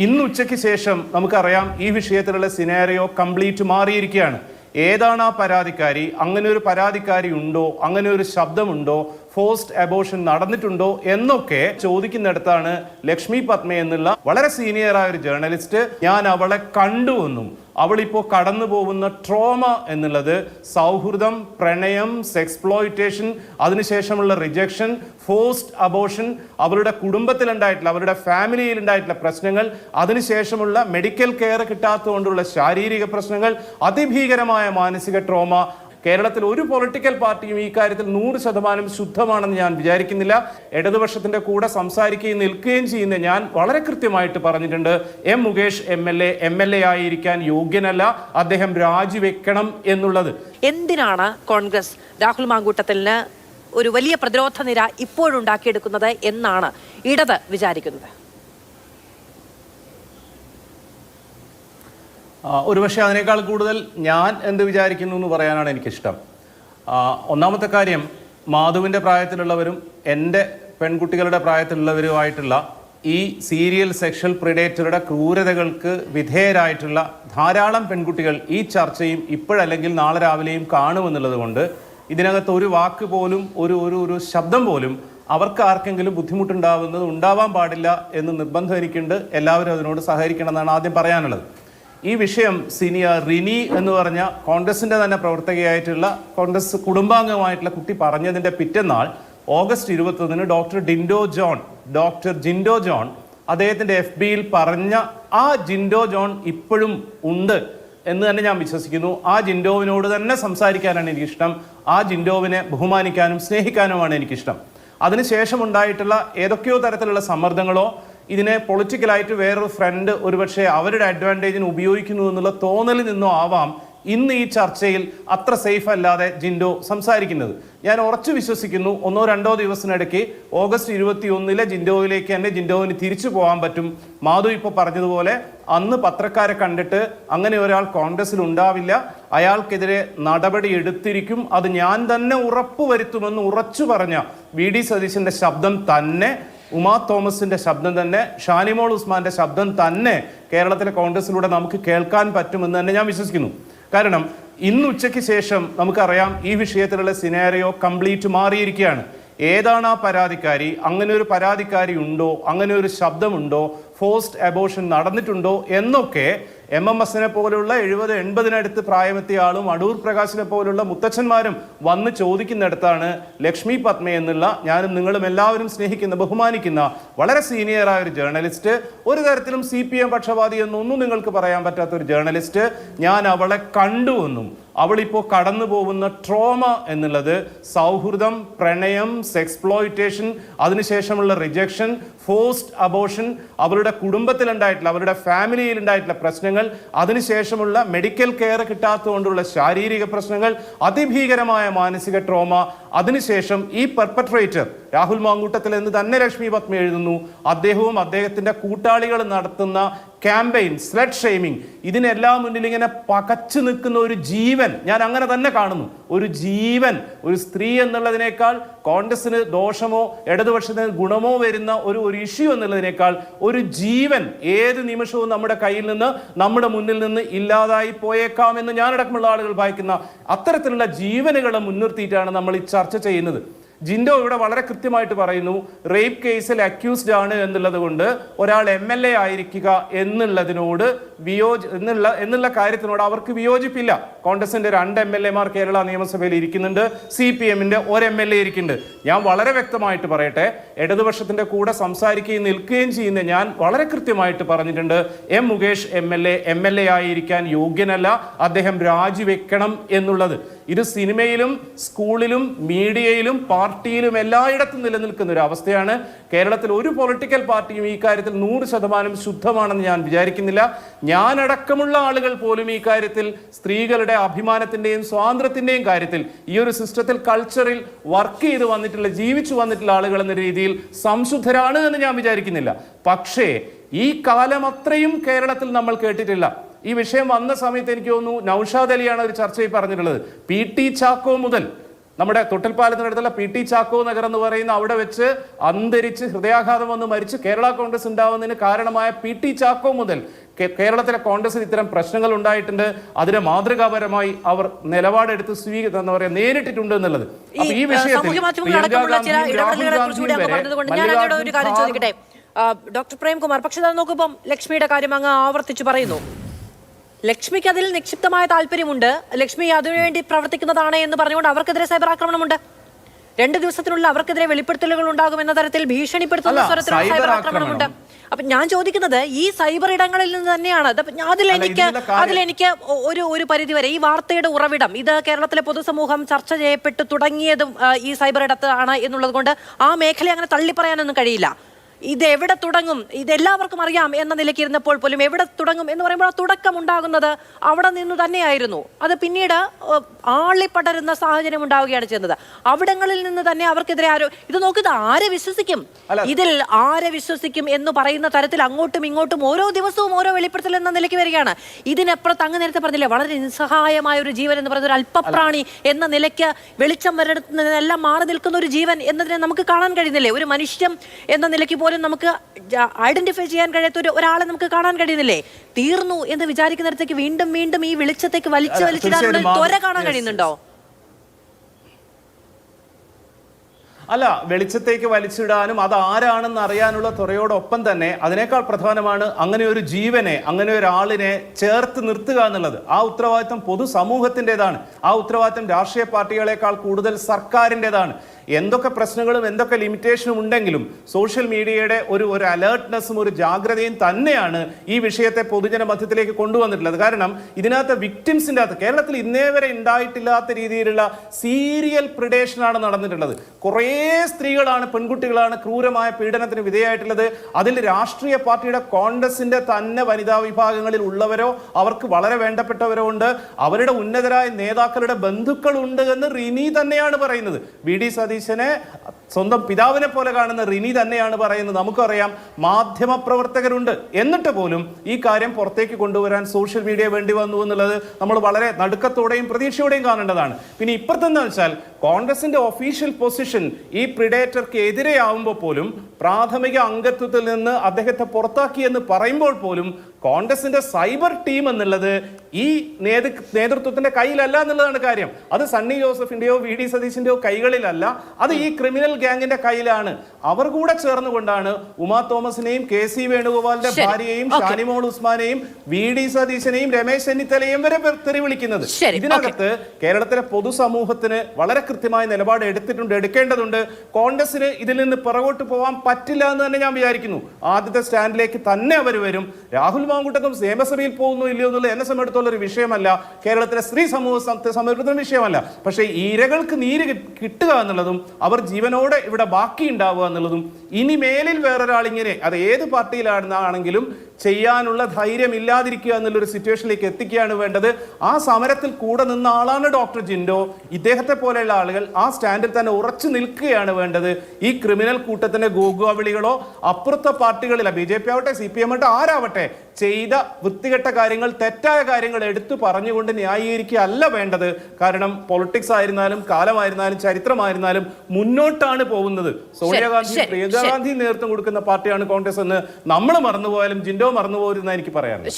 ഇന്ന് ഉച്ചയ്ക്ക് ശേഷം നമുക്കറിയാം ഈ വിഷയത്തിലുള്ള സിനാരിയോ കംപ്ലീറ്റ് മാറിയിരിക്കുകയാണ്. ഏതാണ് ആ പരാതിക്കാരി? അങ്ങനെ ഒരു പരാതിക്കാരി ഉണ്ടോ? അങ്ങനെ ഒരു ശബ്ദമുണ്ടോ? ഫോസ്റ്റ് അബോഷൻ നടന്നിട്ടുണ്ടോ എന്നൊക്കെ ചോദിക്കുന്നിടത്താണ് ലക്ഷ്മി പത്മ എന്നുള്ള വളരെ സീനിയറായ ഒരു ജേർണലിസ്റ്റ് ഞാൻ അവളെ കണ്ടുവെന്നും അവളിപ്പോൾ കടന്നു പോകുന്ന ട്രോമ എന്നുള്ളത് സൗഹൃദം പ്രണയം സെക്സ്പ്ലോയിറ്റേഷൻ അതിനുശേഷമുള്ള റിജക്ഷൻ ഫോഴ്സ്ഡ് അബോഷൻ അവരുടെ കുടുംബത്തിലുണ്ടായിട്ടുള്ള അവരുടെ ഫാമിലിയിൽ ഉണ്ടായിട്ടുള്ള പ്രശ്നങ്ങൾ അതിനുശേഷമുള്ള മെഡിക്കൽ കെയർ കിട്ടാത്തതുകൊണ്ടുള്ള ശാരീരിക പ്രശ്നങ്ങൾ അതിഭീകരമായ മാനസിക ട്രോമ കേരളത്തിൽ ഒരു പൊളിറ്റിക്കൽ പാർട്ടിയും ഈ കാര്യത്തിൽ നൂറ് ശതമാനം ശുദ്ധമാണെന്ന് ഞാൻ വിചാരിക്കുന്നില്ല. ഇടതുപക്ഷത്തിന്റെ കൂടെ സംസാരിക്കുകയും നിൽക്കുകയും ചെയ്യുന്ന ഞാൻ വളരെ കൃത്യമായിട്ട് പറഞ്ഞിട്ടുണ്ട്. M Mukesh M L A M L A ആയിരിക്കാൻ യോഗ്യനല്ല. അദ്ദേഹം രാജിവെക്കണം എന്നുള്ളത്. എന്തിനാണ് കോൺഗ്രസ് രാഹുൽ മാങ്കൂട്ടത്തിന് ഒരു വലിയ പ്രതിരോധ നിര ഇപ്പോഴുണ്ടാക്കിയെടുക്കുന്നത് എന്നാണ് ഇടത് വിചാരിക്കുന്നത്? ഒരുപക്ഷെ അതിനേക്കാൾ കൂടുതൽ ഞാൻ എന്ത് വിചാരിക്കുന്നു എന്ന് പറയാനാണ് എനിക്കിഷ്ടം. ഒന്നാമത്തെ കാര്യം മാധുവിന്റെ പ്രായത്തിലുള്ളവരും എന്റെ പെൺകുട്ടികളുടെ പ്രായത്തിലുള്ളവരുമായിട്ടുള്ള ഈ സീരിയൽ സെക്ഷൽ പ്രിഡേറ്ററുടെ ക്രൂരതകൾക്ക് വിധേയരായിട്ടുള്ള ധാരാളം പെൺകുട്ടികൾ ഈ ചർച്ചയും ഇപ്പോഴല്ലെങ്കിൽ നാളെ രാവിലെയും കാണുമെന്നുള്ളത് കൊണ്ട് ഇതിനകത്ത് ഒരു വാക്ക് പോലും ഒരു ഒരു ഒരു ശബ്ദം പോലും അവർക്ക് ആർക്കെങ്കിലും ബുദ്ധിമുട്ടുണ്ടാവുന്നത് ഉണ്ടാവാൻ പാടില്ല എന്ന് നിർബന്ധം എനിക്കുണ്ട്. എല്ലാവരും അതിനോട് സഹകരിക്കണം എന്നാണ് ആദ്യം പറയാനുള്ളത്. ഈ വിഷയം സീനിയർ റിനി എന്ന് പറഞ്ഞ കോൺഗ്രസിന്റെ തന്നെ പ്രവർത്തകയായിട്ടുള്ള കോൺഗ്രസ് കുടുംബാംഗമായിട്ടുള്ള കുട്ടി പറഞ്ഞതിന്റെ പിറ്റന്നാൾ ഓഗസ്റ്റ് ഇരുപത്തൊന്നിന് doctor Dindo John doctor Jindo John അദ്ദേഹത്തിന്റെ എഫ് ബിയിൽ പറഞ്ഞ ആ ജിൻഡോ ജോൺ ഇപ്പോഴും ഉണ്ട് എന്ന് തന്നെ ഞാൻ വിശ്വസിക്കുന്നു. ആ ജിൻഡോവിനോട് തന്നെ സംസാരിക്കാനാണ് എനിക്കിഷ്ടം. ആ ജിൻഡോവിനെ ബഹുമാനിക്കാനും സ്നേഹിക്കാനുമാണ് എനിക്കിഷ്ടം. അതിനുശേഷം ഉണ്ടായിട്ടുള്ള ഏതൊക്കെയോ തരത്തിലുള്ള സമ്മർദ്ദങ്ങളോ ഇതിനെ പൊളിറ്റിക്കലായിട്ട് വേറൊരു ഫ്രണ്ട് ഒരുപക്ഷെ അവരുടെ അഡ്വാന്റേജിന് ഉപയോഗിക്കുന്നു എന്നുള്ള തോന്നലിൽ നിന്നോ ആവാം ഇന്ന് ഈ ചർച്ചയിൽ അത്ര സേഫ് അല്ലാതെ ജിൻഡോ സംസാരിക്കുന്നത്. ഞാൻ ഉറച്ചു വിശ്വസിക്കുന്നു ഒന്നോ രണ്ടോ ദിവസത്തിനിടയ്ക്ക് ഓഗസ്റ്റ് ഇരുപത്തി ഒന്നിലെ ജിൻഡോയിലേക്ക് തന്നെ ജിൻഡോവിന് തിരിച്ചു പോകാൻ പറ്റും. മാധു ഇപ്പോൾ പറഞ്ഞതുപോലെ അന്ന് പത്രക്കാരെ കണ്ടിട്ട് അങ്ങനെ ഒരാൾ കോൺഗ്രസിൽ ഉണ്ടാവില്ല. അയാൾക്കെതിരെ നടപടി എടുത്തിരിക്കും. അത് ഞാൻ തന്നെ ഉറപ്പ് വരുത്തുമെന്ന് ഉറച്ചു പറഞ്ഞ വി ഡി സതീശന്റെ ശബ്ദം തന്നെ ഉമാ തോമസിന്റെ ശബ്ദം തന്നെ ഷാനിമോൾ ഉസ്മാന്റെ ശബ്ദം തന്നെ കേരളത്തിലെ കോൺഗ്രസിലൂടെ നമുക്ക് കേൾക്കാൻ പറ്റുമെന്ന് തന്നെ ഞാൻ വിശ്വസിക്കുന്നു. കാരണം ഇന്ന് ഉച്ചയ്ക്ക് ശേഷം നമുക്കറിയാം ഈ വിഷയത്തിലുള്ള സിനാരിയോ കംപ്ലീറ്റ് മാറിയിരിക്കുകയാണ്. ഏതാണ് ആ പരാതിക്കാരി? അങ്ങനെ ഒരു പരാതിക്കാരി ഉണ്ടോ? അങ്ങനെ ഒരു ശബ്ദമുണ്ടോ? ഫോസ്റ്റ് അബോഷൻ നടന്നിട്ടുണ്ടോ? എന്നൊക്കെ എം എം എസിനെ പോലുള്ള എഴുപത് എൺപതിനടുത്ത് പ്രായമെത്തിയ ആളും അടൂർ പ്രകാശിനെ പോലുള്ള മുത്തച്ഛന്മാരും വന്ന് ചോദിക്കുന്നിടത്താണ് ലക്ഷ്മി പത്മ എന്നുള്ള ഞാനും നിങ്ങളും എല്ലാവരും സ്നേഹിക്കുന്ന ബഹുമാനിക്കുന്ന വളരെ സീനിയറായ ഒരു ജേർണലിസ്റ്റ് ഒരു തരത്തിലും സി പി എം പക്ഷപാതി എന്നൊന്നും നിങ്ങൾക്ക് പറയാൻ പറ്റാത്ത ഒരു ജേർണലിസ്റ്റ് ഞാൻ അവളെ കണ്ടുവെന്നും അവളിപ്പോൾ കടന്നു പോകുന്ന ട്രോമ എന്നുള്ളത് സൗഹൃദം പ്രണയം സെക്സ്പ്ലോയിറ്റേഷൻ അതിനുശേഷമുള്ള റിജക്ഷൻ ഫോസ്റ്റ് അബോഷൻ അവരുടെ കുടുംബത്തിലുണ്ടായിട്ടുള്ള അവരുടെ ഫാമിലിയിൽ ഉണ്ടായിട്ടുള്ള പ്രശ്നങ്ങൾ അതിനുശേഷമുള്ള മെഡിക്കൽ കെയർ കിട്ടാത്തതുകൊണ്ടുള്ള ശാരീരിക പ്രശ്നങ്ങൾ അതിഭീകരമായ മാനസിക ട്രോമ അതിനുശേഷം ഈ പെർപ്പട്രേറ്റർ രാഹുൽ മാങ്കൂട്ടത്തിൽ എന്ന് തന്നെ ലക്ഷ്മി പത്മ എഴുതുന്നു. അദ്ദേഹവും അദ്ദേഹത്തിന്റെ കൂട്ടാളികൾ നടത്തുന്ന ക്യാമ്പയിൻ സ്ലഡ് ഷെയ്മിങ് ഇതിനെല്ലാം മുന്നിൽ ഇങ്ങനെ പകച്ചു നിൽക്കുന്ന ഒരു ജീവൻ ഞാൻ അങ്ങനെ തന്നെ കാണുന്നു. ഒരു ജീവൻ ഒരു സ്ത്രീ എന്നുള്ളതിനേക്കാൾ കോൺഗ്രസിന് ദോഷമോ ഇടതുപക്ഷത്തിന് ഗുണമോ വരുന്ന ഒരു ഒരു ഇഷ്യൂ എന്നുള്ളതിനേക്കാൾ ഒരു ജീവൻ ഏത് നിമിഷവും നമ്മുടെ കയ്യിൽ നിന്ന് നമ്മുടെ മുന്നിൽ നിന്ന് ഇല്ലാതായി പോയേക്കാമെന്ന് ഞാനടക്കമുള്ള ആളുകൾ വായിക്കുന്ന അത്തരത്തിലുള്ള ജീവനുകളെ മുൻനിർത്തിയിട്ടാണ് നമ്മൾ ഈ ചർച്ച ചെയ്യുന്നത്. ജിൻഡോ ഇവിടെ വളരെ കൃത്യമായിട്ട് പറയുന്നു റേപ്പ് കേസിൽ അക്യൂസ്ഡ് ആണ് എന്നുള്ളത് കൊണ്ട് ഒരാൾ എം എൽ എ ആയിരിക്കുക എന്നുള്ളതിനോട് വിയോജി എന്നുള്ള എന്നുള്ള കാര്യത്തിനോട് അവർക്ക് വിയോജിപ്പില്ല. കോൺഗ്രസിന്റെ രണ്ട് എം എൽ എമാർ കേരള നിയമസഭയിൽ ഇരിക്കുന്നുണ്ട് സി പി എമ്മിന്റെ ഒരു എം എൽ എ ഇരിക്കുന്നുണ്ട്. ഞാൻ വളരെ വ്യക്തമായിട്ട് പറയട്ടെ ഇടതുപക്ഷത്തിന്റെ കൂടെ സംസാരിക്കുകയും നിൽക്കുകയും ചെയ്യുന്ന ഞാൻ വളരെ കൃത്യമായിട്ട് പറഞ്ഞിട്ടുണ്ട് M Mukesh M L A M L A ആയിരിക്കാൻ യോഗ്യനല്ല അദ്ദേഹം രാജിവെക്കണം എന്നുള്ളത്. ഇത് സിനിമയിലും സ്കൂളിലും മീഡിയയിലും പാർട്ടിയിലും എല്ലായിടത്തും നിലനിൽക്കുന്ന ഒരു അവസ്ഥയാണ്. കേരളത്തിൽ ഒരു പൊളിറ്റിക്കൽ പാർട്ടിയും ഈ കാര്യത്തിൽ നൂറ് ശതമാനം ശുദ്ധമാണെന്ന് ഞാൻ വിചാരിക്കുന്നില്ല. ഞാനടക്കമുള്ള ആളുകൾ പോലും ഈ കാര്യത്തിൽ സ്ത്രീകളുടെ അഭിമാനത്തിന്റെയും സ്വാതന്ത്ര്യത്തിന്റെയും കാര്യത്തിൽ ഈ ഒരു സിസ്റ്റത്തിൽ കൾച്ചറിൽ വർക്ക് ചെയ്ത് വന്നിട്ടുള്ള ജീവിച്ചു വന്നിട്ടുള്ള ആളുകൾ എന്ന രീതിയിൽ സംശുദ്ധരാണ് എന്ന് ഞാൻ വിചാരിക്കുന്നില്ല. പക്ഷേ ഈ കാലം അത്രയും കേരളത്തിൽ നമ്മൾ കേട്ടിട്ടില്ല. ഈ വിഷയം വന്ന സമയത്ത് എനിക്ക് തോന്നുന്നു നൌഷാദ് അലിയാണ് ഒരു ചർച്ചയിൽ പറഞ്ഞിട്ടുള്ളത്. പി ടി ചാക്കോ മുതൽ നമ്മുടെ തൊട്ടിൽപ്പാലത്തിനടുത്തുള്ള പി ടി ചാക്കോ നഗർ എന്ന് പറയുന്ന അവിടെ വെച്ച് അന്തരിച്ച് ഹൃദയാഘാതം വന്ന് മരിച്ച് കേരള കോൺഗ്രസ് ഉണ്ടാവുന്നതിന് കാരണമായ പി ടി ചാക്കോ മുതൽ കേരളത്തിലെ കോൺഗ്രസിൽ ഇത്തരം പ്രശ്നങ്ങൾ ഉണ്ടായിട്ടുണ്ട്. അതിനെ മാതൃകാപരമായി അവർ നിലപാടെടുത്ത് സ്വീകരിക്കുക എന്താ പറയുക നേരിട്ടിട്ടുണ്ട് എന്നുള്ളത്. ഈ വിഷയത്തിൽ ഡോക്ടർ പ്രേംകുമാർ പക്ഷെ നോക്കുമ്പോൾ നോക്കുമ്പം ലക്ഷ്മിയുടെ കാര്യം അങ്ങ് ആവർത്തിച്ച് പറയുന്നു. ലക്ഷ്മിക്ക് അതിൽ നിക്ഷിപ്തമായ താല്പര്യമുണ്ട്. ലക്ഷ്മി അതിനുവേണ്ടി പ്രവർത്തിക്കുന്നതാണ് എന്ന് പറഞ്ഞുകൊണ്ട് അവർക്കെതിരെ സൈബർ ആക്രമണമുണ്ട്. രണ്ട് ദിവസത്തിനുള്ളിൽ അവർക്കെതിരെ വെളിപ്പെടുത്തലുകൾ ഉണ്ടാകും എന്ന തരത്തിൽ ഭീഷണിപ്പെടുത്തുന്ന സ്വരത്തിലുള്ള സൈബർ ആക്രമണമുണ്ട്. അപ്പൊ ഞാൻ ചോദിക്കുന്നത് ഈ സൈബർ ഇടങ്ങളിൽ നിന്ന് തന്നെയാണ്. അതിൽ അതിലെനിക്ക് അതിൽ എനിക്ക് അതിലെനിക്ക് ഒരു ഒരു പരിധി വരെ ഈ വാർത്തയുടെ ഉറവിടം ഇത് കേരളത്തിലെ പൊതുസമൂഹം ചർച്ച ചെയ്യപ്പെട്ട് തുടങ്ങിയതും ഈ സൈബർ ഇടത്താണ് എന്നുള്ളത് കൊണ്ട് ആ മേഖല അങ്ങനെ തള്ളിപ്പറയാനൊന്നും കഴിയില്ല. ഇത് എവിടെ തുടങ്ങും? ഇതെല്ലാവർക്കും അറിയാം എന്ന നിലയ്ക്ക് ഇരുന്നപ്പോൾ പോലും എവിടെ തുടങ്ങും എന്ന് പറയുമ്പോൾ ആ തുടക്കം ഉണ്ടാകുന്നത് അവിടെ നിന്ന് തന്നെയായിരുന്നു. അത് പിന്നീട് ആളിപ്പടരുന്ന സാഹചര്യം ഉണ്ടാവുകയാണ് ചെയ്യുന്നത്. അവിടങ്ങളിൽ നിന്ന് തന്നെ അവർക്കെതിരെ ആരോ ഇത് നോക്കുക ആരെ വിശ്വസിക്കും? ഇതിൽ ആരെ വിശ്വസിക്കും എന്ന് പറയുന്ന തരത്തിൽ അങ്ങോട്ടും ഇങ്ങോട്ടും ഓരോ ദിവസവും ഓരോ വെളിപ്പെടുത്തൽ എന്ന നിലയ്ക്ക് വരികയാണ്. ഇതിനപ്പുറത്ത് അങ്ങ് നേരത്തെ പറഞ്ഞില്ലേ വളരെ നിസ്സഹായമായ ഒരു ജീവൻ എന്ന് പറയുന്ന ഒരു അല്പപ്രാണി എന്ന നിലയ്ക്ക് വെളിച്ചം വരുന്നതിനെല്ലാം മാറി നിൽക്കുന്ന ഒരു ജീവൻ എന്നതിനെ നമുക്ക് കാണാൻ കഴിയുന്നില്ലേ? ഒരു മനുഷ്യൻ എന്ന നിലയ്ക്ക് പോലും നമുക്ക് ഐഡന്റിഫൈ ചെയ്യാൻ കഴിയാത്ത ഒരു ഒരാളെ നമുക്ക് കാണാൻ കഴിയുന്നില്ലേ? തീർന്നു എന്ന് വിചാരിക്കുന്നിടത്തേക്ക് വീണ്ടും വീണ്ടും ഈ വെളിച്ചത്തേക്ക് വലിച്ചു വലിച്ചിടാനുള്ള ത്വര കാണാൻ കഴിയുന്നുണ്ടോ? അല്ല വെളിച്ചത്തേക്ക് വലിച്ചിടാനും അത് ആരാണെന്ന് അറിയാനുള്ള തുറയോടൊപ്പം തന്നെ അതിനേക്കാൾ പ്രധാനമാണ് അങ്ങനെ ഒരു ജീവനെ അങ്ങനെ ഒരാളിനെ ചേർത്ത് നിർത്തുക എന്നുള്ളത്. ആ ഉത്തരവാദിത്തം പൊതുസമൂഹത്തിന്റെതാണ്. ആ ഉത്തരവാദിത്തം രാഷ്ട്രീയ പാർട്ടികളെക്കാൾ കൂടുതൽ സർക്കാരിന്റെതാണ്. എന്തൊക്കെ പ്രശ്നങ്ങളും എന്തൊക്കെ ലിമിറ്റേഷനും ഉണ്ടെങ്കിലും സോഷ്യൽ മീഡിയയുടെ ഒരു ഒരു അലേർട്ട്നെസ്സും ഒരു ജാഗ്രതയും തന്നെയാണ് ഈ വിഷയത്തെ പൊതുജന മധ്യത്തിലേക്ക് കൊണ്ടുവന്നിട്ടുള്ളത്. കാരണം ഇതിനകത്ത് വിക്ടിംസിന്റെ അകത്ത് കേരളത്തിൽ ഇന്നേ വരെ ഉണ്ടായിട്ടില്ലാത്ത രീതിയിലുള്ള സീരിയൽ പ്രിഡേഷനാണ് നടന്നിട്ടുള്ളത്. കുറേ സ്ത്രീകളാണ് പെൺകുട്ടികളാണ് ക്രൂരമായ പീഡനത്തിന് വിധേയമായിട്ടുള്ളത് അതിൽ രാഷ്ട്രീയ പാർട്ടിയുടെ കോൺഗ്രസിന്റെ തന്നെ വനിതാ വിഭാഗങ്ങളിൽ ഉള്ളവരോ അവർക്ക് വളരെ വേണ്ടപ്പെട്ടവരോ ഉണ്ട്. അവരുടെ ഉന്നതരായ നേതാക്കളുടെ ബന്ധുക്കളുണ്ട് എന്ന് റിനി തന്നെയാണ് പറയുന്നത്. വി ഡി സതീശനെ സ്വന്തം പിതാവിനെ പോലെ കാണുന്ന റിനി തന്നെയാണ് പറയുന്നത്. നമുക്കറിയാം മാധ്യമ പ്രവർത്തകരുണ്ട് എന്നിട്ട് പോലും ഈ കാര്യം പുറത്തേക്ക് കൊണ്ടുവരാൻ സോഷ്യൽ മീഡിയ വേണ്ടി വന്നു എന്നുള്ളത് നമ്മൾ വളരെ നടുക്കത്തോടെയും പ്രതീക്ഷയോടെയും കാണേണ്ടതാണ്. പിന്നെ ഇപ്പുറത്തെന്ന് വെച്ചാൽ കോൺഗ്രസിന്റെ ഒഫീഷ്യൽ പൊസിഷൻ ഈ പ്രിഡേറ്റർക്ക് എതിരെയാവുമ്പോൾ പോലും പ്രാഥമിക അംഗത്വത്തിൽ നിന്ന് അദ്ദേഹത്തെ പുറത്താക്കി എന്ന് പറയുമ്പോൾ പോലും കോൺഗ്രസിന്റെ സൈബർ ടീം എന്നുള്ളത് ഈ നേതൃ നേതൃത്വത്തിന്റെ കയ്യിലല്ല എന്നുള്ളതാണ് കാര്യം. അത് സണ്ണി ജോസഫിന്റെയോ വി ഡി സതീശിന്റെയോ കൈകളിലല്ല. അത് ഈ ക്രിമിനൽ ഗ്യാങ്ങിന്റെ കയ്യിലാണ്. അവർ കൂടെ ചേർന്നുകൊണ്ടാണ് ഉമാ തോമസിനെയും കെ സി വേണുഗോപാലിന്റെ ഭാര്യയെയും ഷാനിമോൾ ഉസ്മാനെയും വി ഡി സതീശനെയും രമേശ് ചെന്നിത്തലയും വരെ തെറിവിളിക്കുന്നത്. തെറി വിളിക്കുന്നത് ഇതിനകത്ത് കേരളത്തിലെ പൊതുസമൂഹത്തിന് വളരെ കൃത്യമായ നിലപാട് എടുത്തിട്ടുണ്ട് എടുക്കേണ്ടതുണ്ട്. കോൺഗ്രസിന് ഇതിൽ നിന്ന് പിറകോട്ട് പോകാൻ പറ്റില്ല എന്ന് തന്നെ ഞാൻ വിചാരിക്കുന്നു. ആദ്യത്തെ സ്റ്റാൻഡിലേക്ക് തന്നെ അവർ വരും. രാഹുൽ മാങ്കുട്ടത്തും നിയമസഭയിൽ പോകുന്നു ഇല്ലയോ എന്നുള്ളത് എന്നെ സംബന്ധിച്ചുള്ള ഒരു വിഷയമല്ല. കേരളത്തിലെ സ്ത്രീ സമൂഹ സം- വിഷയമല്ല. പക്ഷേ ഇരകൾക്ക് നീര് കിട്ടുക എന്നുള്ളതും അവർ ജീവനോടെ ഇവിടെ ബാക്കി ഉണ്ടാവുക എന്നുള്ളതും ഇനി മേലിൽ വേറൊരാളിങ്ങനെ അത് ഏത് പാർട്ടിയിലാണെന്നാണെങ്കിലും ചെയ്യാനുള്ള ധൈര്യം ഇല്ലാതിരിക്കുക എന്നുള്ളൊരു സിറ്റുവേഷനിലേക്ക് എത്തിക്കുകയാണ് വേണ്ടത്. ആ സമരത്തിൽ കൂടെ നിന്ന ആളാണ് ഡോക്ടർ ജിൻഡോ. ഇദ്ദേഹത്തെ പോലെയുള്ള ആളുകൾ ആ സ്റ്റാൻഡിൽ തന്നെ ഉറച്ചു നിൽക്കുകയാണ് വേണ്ടത്. ഈ ക്രിമിനൽ കൂട്ടത്തിന്റെ ഗോഗുവിളികളോ അപ്പുറത്തെ പാർട്ടികളിലോ ബി ജെ പി ആവട്ടെ സി പി എം ആവട്ടെ ആരാവട്ടെ ചെയ്ത വൃത്തികെട്ട കാര്യങ്ങൾ തെറ്റായ കാര്യങ്ങൾ എടുത്തു പറഞ്ഞുകൊണ്ട് ന്യായീകരിക്കുകയല്ല വേണ്ടത്. കാരണം പൊളിറ്റിക്സ് ആയിരുന്നാലും കാലമായിരുന്നാലും ചരിത്രമായിരുന്നാലും മുന്നോട്ടാണ് പോകുന്നത്. സോണിയാഗാന്ധി പ്രിയങ്കാ. ഗാന്ധി നേതൃത്വം കൊടുക്കുന്ന പാർട്ടിയാണ് കോൺഗ്രസ് എന്ന് നമ്മൾ മറന്നുപോയാലും ജിൻഡോ മറന്നുപോകരുതെന്ന് എനിക്ക് പറയാനുള്ളത്.